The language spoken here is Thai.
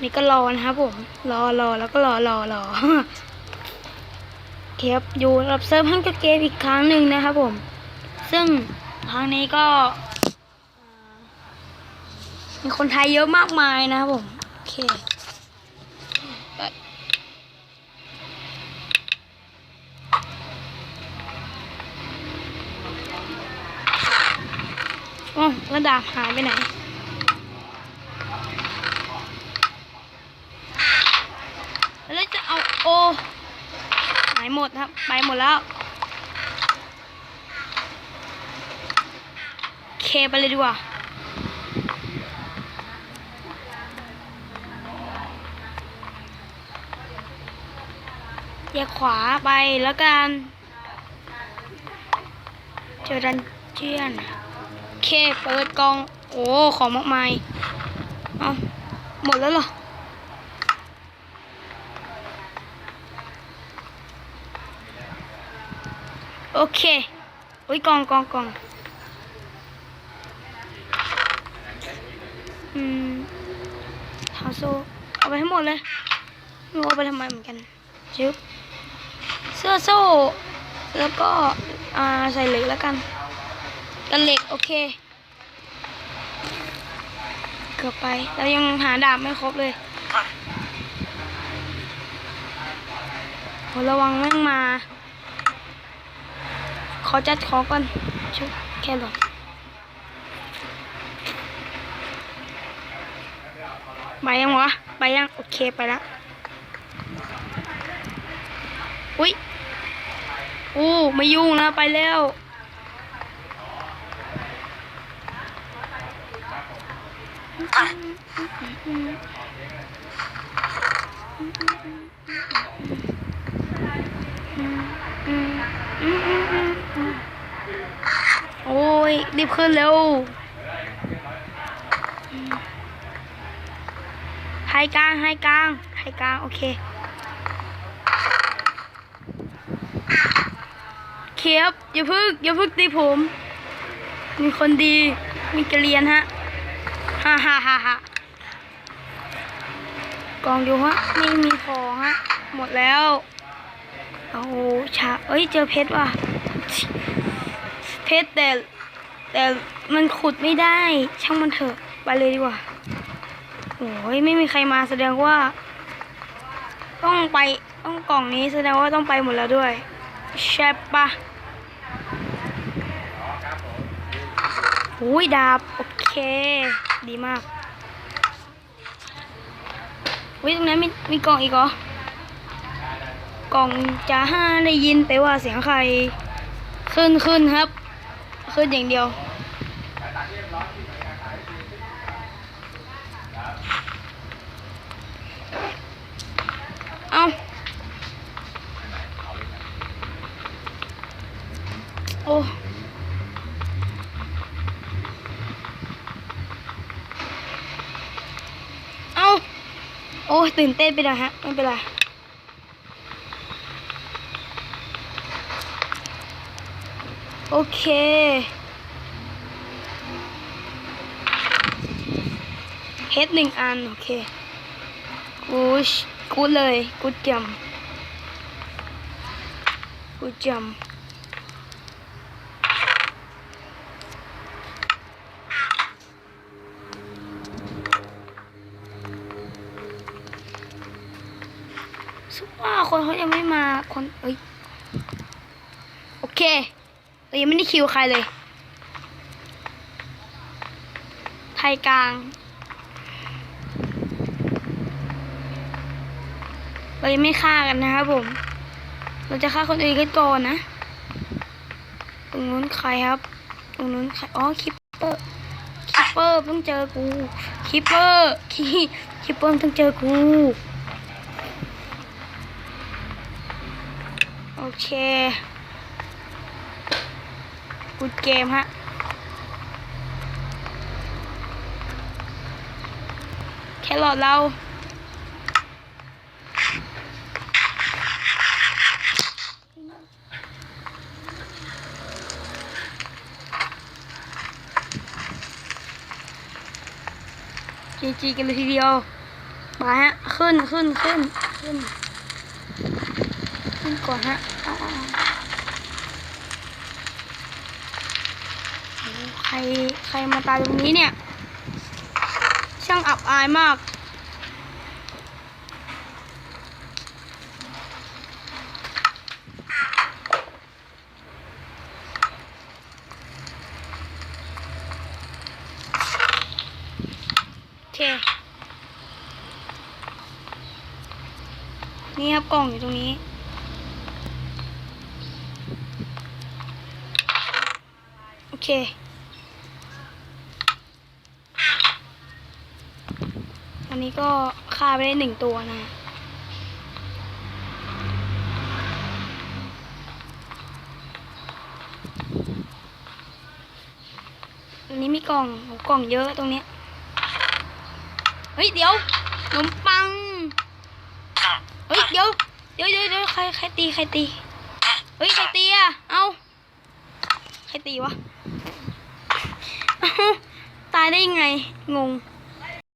นี่ก็รอนะครับผม รอรอแล้วก็รอรอรอเคครับอยู่รับเซิร์ฟฮังกเกมอีกครั้งหนึ่งนะครับผม ซึ่งครั้งนี้ก็ มีคนไทยเยอะมากมายนะครับผม โอเคอ๋อแล้วดาบหายไปไหน แล้วจะ เอาโอหายหมดครับไปหมดแล้วเคไปเลยดีกว่าแยกขวาไปแล้วกันเจอดันเจียนเคเปิดกอง โอ้ ของมากมาย เอาหมดแล้วเหรอ โอเคอุ้ยกองกองกองอืมเท้าโซเอาไปให้หมดเลยไม่รู้เอาไปทำไมเหมือนกันจึ๊บเสื้อโซ่ แล้วก็อ่าใส่เหล็กแล้วกัน กันเหล็กโอเค เกือบไปแล้วยังหาดาบไม่ครบเลยโหระวังแม่งมา ขอจัดของก่อนชุบแครอทไปยังวะไปยัง โอเคไปละอุ้ยอู้ไม่ยุ่งนะ ไปแล้วโอ้ ยรีบขึ้นเร็วไฮกลางไฮกลางไฮกลาง โอเค เคครับอย่าพึ่งอย่าพึ่งตีผม มีคนดี มีกระเรียนฮะ ฮ่าฮ่าฮ่าฮ่ากองอยู่ฮะไม่มีของฮะ หมดแล้ว เอาชาเอ้ย เจอเพชรว่ะเพชรแต่ แต่มันขุดไม่ได้ ช่างมันเถอะ ไปเลยดีกว่าโอ้ยไม่มีใครมาแสดงว่า ต้องไปต้องกล่องนี้แสดงว่าต้องไปหมดแล้วด้วยใช่ปะโอ้ยดาบ โอเค ดีมากวิตรงนั้นมีมีกล่องอีกเหรอกล่องจะห้าได้ยินไปว่าเสียงใคร ขึ้นขึ้นครับ ขึ้นอย่างเดียว เอาโอ้เอาโอ้ตื่นเต้นไปหน่อยฮะไม่เป็นไร โอเค เฮดหนึ่งอัน โอเค กูชกูเลย กูจำกูจำว่าคนเขายังไม่มาคน เอ้ย โอเค เรายังไม่ได้คิวใครเลย ไทยกลาง เรายังไม่ฆ่ากันนะครับผม เราจะฆ่าคนอื่นกันก่อนนะ ตรงนู้นใครครับ ตรงนู้นใคร อ๋อ คิปเปอร์ คิปเปอร์ต้องเจอกู คิปเปอร์ คิคิปเปอร์ต้องเจอกู โอเค กูดเกมฮะแครอทเราจีจีกันเลยทีเดียวไปฮะ ขึ้นขึ้นขึ้นขึ้น ขึ้นก่อนฮะเอาเอาเอาโอ้ ใครใครมาตายตรงนี้เนี่ย ช่างอับอายมาก โอเค นี่ครับกล่องอยู่ตรงนี้โอเค อั นนี้ก็ฆ่าไปได้หนึ่งตัวนะอันนี้มีกล่องกล่องเยอะตรงเนี้ย เฮ้ย เดี๋ยวขนมปัง เฮ้ย เดี๋ยว เดี๋ยวเดี๋ยวเดี๋ยวใครใครตี ใครตี เฮ้ย ใครตีอะ เอาใครตีวะ ตายได้ยังไง งง